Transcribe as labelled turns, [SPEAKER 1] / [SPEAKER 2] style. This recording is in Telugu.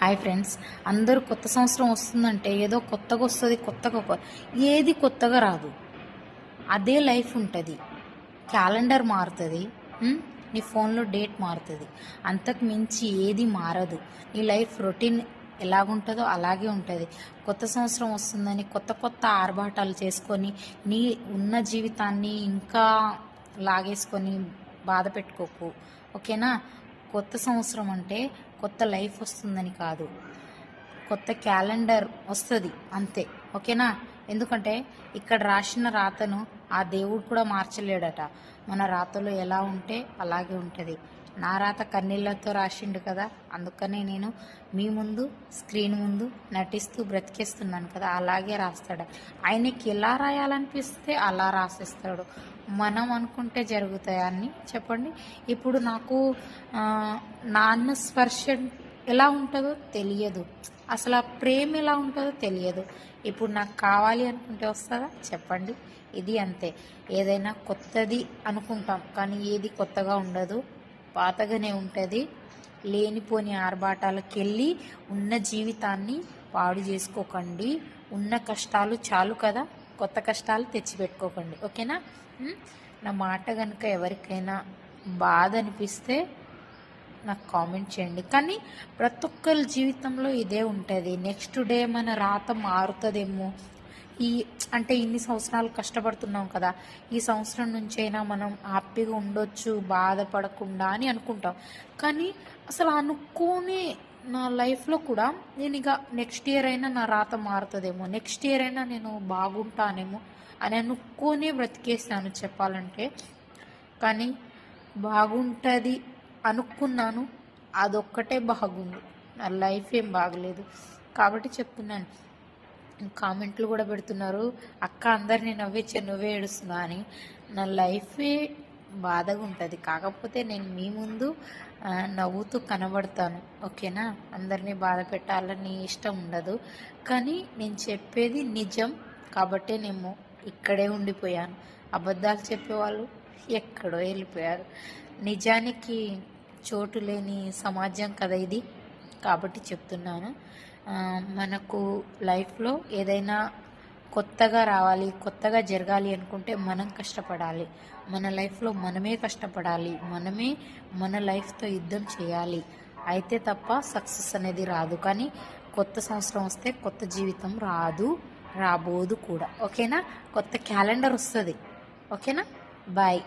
[SPEAKER 1] హాయ్ ఫ్రెండ్స్ అందరూ కొత్త సంవత్సరం వస్తుందంటే ఏదో కొత్తగా వస్తుంది కొత్తగా ఏది కొత్తగా రాదు. అదే లైఫ్ ఉంటుంది. క్యాలెండర్ మారుతుంది నీ ఫోన్లో డేట్ మారుతుంది. అంతకు మించి ఏది మారదు. నీ లైఫ్ రొటీన్ ఎలాగుంటుందో అలాగే ఉంటుంది. కొత్త సంవత్సరం వస్తుందని కొత్త కొత్త ఆర్భాటాలు చేసుకొని నీ ఉన్న జీవితాన్ని ఇంకా లాగేసుకొని బాధ పెట్టుకోకు. ఓకేనా? కొత్త సంవత్సరం అంటే కొత్త లైఫ్ వస్తుందని కాదు. కొత్త క్యాలెండర్ వస్తుంది అంతే. ఓకేనా? ఎందుకంటే ఇక్కడ రాసిన రాతను ఆ దేవుడు కూడా మార్చలేడట. మన రాతలో ఎలా ఉంటే అలాగే ఉంటుంది. నా రాత కన్నీళ్ళతో రాసిండు కదా అందుకనే నేను మీ ముందు స్క్రీన్ ముందు నటిస్తూ బ్రతికేస్తున్నాను కదా అలాగే రాస్తాడు. ఆయనకి ఎలా రాయాలనిపిస్తే అలా రాసేస్తాడు. మనం అనుకుంటే జరుగుతాయి చెప్పండి. ఇప్పుడు నాకు నాన్న స్పర్శ ఎలా ఉంటుందో తెలియదు. అసలు ఆ ప్రేమ ఎలా ఉంటుందో తెలియదు. ఇప్పుడు నాకు కావాలి అనుకుంటే వస్తుందా? చెప్పండి. ఇది అంతే. ఏదైనా కొత్తది అనుకుంటాం కానీ ఏది కొత్తగా ఉండదు. పాతగానే ఉంటుంది. లేనిపోని ఆర్భాటాలకు వెళ్ళి ఉన్న జీవితాన్ని పాడు చేసుకోకండి. ఉన్న కష్టాలు చాలు కదా. కొత్త కష్టాలు తెచ్చిపెట్టుకోకండి. ఓకేనా? నా మాట కనుక ఎవరికైనా బాధ అనిపిస్తే నాకు కామెంట్ చేయండి. కానీ ప్రతి ఒక్కరి జీవితంలో ఇదే ఉంటుంది. నెక్స్ట్ డే మన రాత మారుతుందేమో. ఈ అంటే ఇన్ని సంవత్సరాలు కష్టపడుతున్నాం కదా. ఈ సంవత్సరం నుంచైనా మనం హ్యాపీగా ఉండొచ్చు బాధపడకుండా అని అనుకుంటాం. కానీ అసలు అనుకోని నా లైఫ్లో కూడా నేను ఇక నెక్స్ట్ ఇయర్ అయినా నా రాత మారుతుందేమో. నెక్స్ట్ ఇయర్ అయినా నేను బాగుంటానేమో అని అనుకోనే బ్రతికేసాను చెప్పాలంటే. కానీ బాగుంటుంది అనుకున్నాను అదొక్కటే బాగుంది. నా లైఫ్ ఏం బాగలేదు. కాబట్టి చెప్తున్నాను. కామెంట్లు కూడా పెడుతున్నారు. అక్క అందరినీ నవ్వించే నువ్వే ఏడుస్తున్నా అని. నా లైఫే బాధగా ఉంటుంది కాకపోతే నేను మీ ముందు నవ్వుతూ కనబడతాను. ఓకేనా? అందరినీ బాధ పెట్టాలని ఇష్టం ఉండదు. కానీ నేను చెప్పేది నిజం. కాబట్టే నేను ఇక్కడే ఉండిపోయాను. అబద్ధాలు చెప్పేవాళ్ళు ఎక్కడో వెళ్ళిపోయారు. నిజానికి చోటు లేని సమాజం కదా ఇది. కాబట్టి చెప్తున్నాను. మనకు లైఫ్లో ఏదైనా కొత్తగా రావాలి కొత్తగా జరగాలి అనుకుంటే మనం కష్టపడాలి. మన లైఫ్లో మనమే కష్టపడాలి. మనమే మన లైఫ్తో యుద్ధం చేయాలి. అయితే తప్ప సక్సెస్ అనేది రాదు. కానీ కొత్త సంవత్సరం వస్తే కొత్త జీవితం రాదు రాబోదు కూడా. ఓకేనా? కొత్త క్యాలెండర్ వస్తుంది. ఓకేనా? బాయ్.